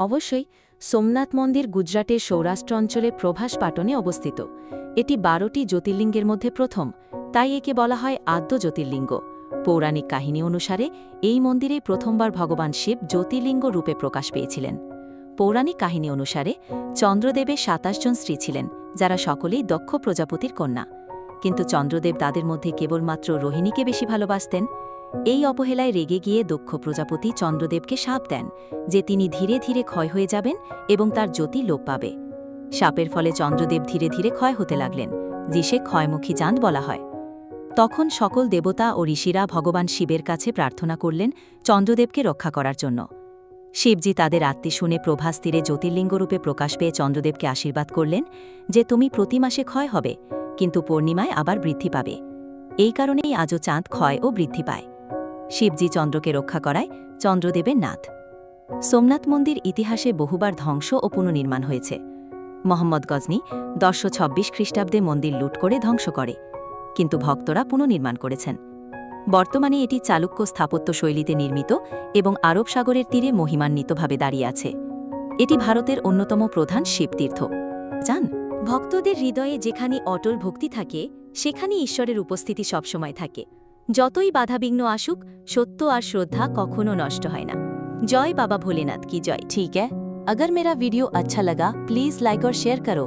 অবশ্যই, সোমনাথ মন্দির গুজরাটের সৌরাষ্ট্র অঞ্চলে প্রভাস পাটনে অবস্থিত। এটি বারোটি জ্যোতির্লিঙ্গের মধ্যে প্রথম, তাই একে বলা হয় আদ্য জ্যোতির্লিঙ্গ। পৌরাণিক কাহিনী অনুসারে, এই মন্দিরে প্রথমবার ভগবান শিব জ্যোতির্লিঙ্গ রূপে প্রকাশ পেয়েছিলেন। পৌরাণিক কাহিনী অনুসারে, চন্দ্রদেবের সাতাশ জন স্ত্রী ছিলেন, যারা সকলেই দক্ষ প্রজাপতির কন্যা। কিন্তু চন্দ্রদেব তাদের মধ্যে কেবলমাত্র রোহিণীকে বেশি ভালোবাসতেন এই অবহেলায় রেগে গিয়ে দক্ষ প্রজাপতি চন্দ্রদেবকে সাপ দেন, যে তিনি ধীরে ধীরে ক্ষয় হয়ে যাবেন এবং তার জ্যোতি লোপ পাবে। সাপের ফলে চন্দ্রদেব ধীরে ধীরে ক্ষয় হতে লাগলেন, যিসে ক্ষয়মুখী চাঁদ বলা হয়। তখন সকল দেবতা ও ঋষিরা ভগবান শিবের কাছে প্রার্থনা করলেন চন্দ্রদেবকে রক্ষা করার জন্য। শিবজি তাদের আত্মী শুনে প্রভাস তীরে জ্যোতির্লিঙ্গরূপে প্রকাশ পেয়ে চন্দ্রদেবকে আশীর্বাদ করলেন যে তুমি প্রতি মাসে ক্ষয় হবে, কিন্তু পূর্ণিমায় আবার বৃদ্ধি পাবে। এই কারণেই আজও চাঁদ ক্ষয় ও বৃদ্ধি পায়। শিবজি চন্দ্রকে রক্ষা করায় চন্দ্রদেবের নাথ। সোমনাথ মন্দির ইতিহাসে বহুবার ধ্বংস ও পুনর্নির্মাণ হয়েছে। মোহাম্মদ গজনি দশশো ছাব্বিশ খ্রিস্টাব্দে মন্দির লুট করে ধ্বংস করে, কিন্তু ভক্তরা পুনর্নির্মাণ করেছেন। বর্তমানে এটি চালুক্য স্থাপত্য শৈলীতে নির্মিত এবং আরব সাগরের তীরে মহিমান্বিতভাবে দাঁড়িয়ে আছে। এটি ভারতের অন্যতম প্রধান শিবতীর্থ। জান ভক্তদের হৃদয়ে যেখানে অটল ভক্তি থাকে সেখানে ঈশ্বরের উপস্থিতি সবসময় থাকে। যতই বাধাবিঘ্ন আসুক সত্য আর শ্রদ্ধা কখনো নষ্ট হয় না জয় বাবা ভোলেনাথ কি জয় ঠিক है अगर मेरा वीडियो अच्छा लगा प्लीज लाइक और शेयर करो